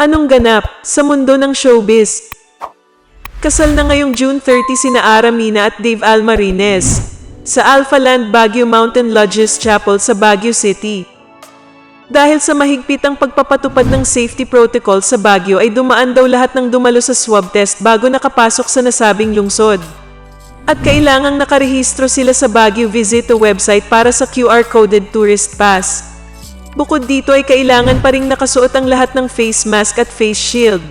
Anong ganap sa mundo ng showbiz? Kasal na ngayong June 30 sina Ara Mina at Dave Almarines sa Alpha Land Baguio Mountain Lodges Chapel sa Baguio City. Dahil sa mahigpit ang pagpapatupad ng safety protocol sa Baguio ay dumaan daw lahat ng dumalo sa swab test bago nakapasok sa nasabing lungsod. At kailangang nakarehistro sila sa Baguio Visit website para sa QR-coded tourist pass. Bukod dito ay kailangan pa ring nakasuot ang lahat ng face mask at face shield.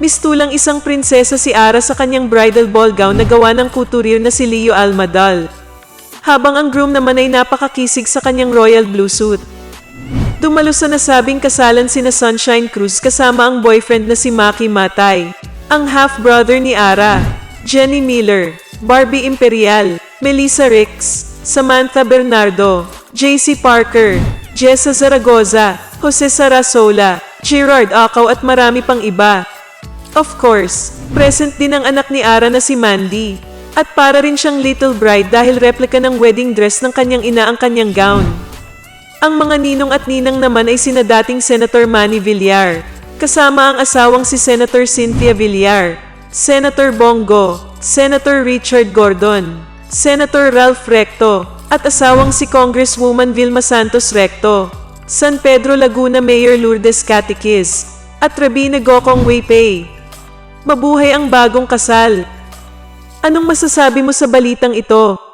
Mistulang isang prinsesa si Ara sa kanyang bridal ball gown na gawa ng kuturir na si Leo Almadal. Habang ang groom naman ay napakakisig sa kanyang royal blue suit. Dumalo sa nasabing kasalan sina Sunshine Cruz kasama ang boyfriend na si Maki Matay, ang half-brother ni Ara, Jenny Miller, Barbie Imperial, Melissa Ricks, Samantha Bernardo, JC Parker, Jessa Zaragoza, Jose Sarasola, Gerard Acaw at marami pang iba. Of course, present din ang anak ni Ara na si Mandy. At para rin siyang little bride dahil replika ng wedding dress ng kanyang ina ang kanyang gown. Ang mga ninong at ninang naman ay sina dating Senator Manny Villar, kasama ang asawang si Senator Cynthia Villar, Senator Bongo, Senator Richard Gordon, Senator Ralph Recto, at asawang si Congresswoman Vilma Santos Recto, San Pedro Laguna Mayor Lourdes Catequis, at Rabina Gokong Weipay. Mabuhay ang bagong kasal. Anong masasabi mo sa balitang ito?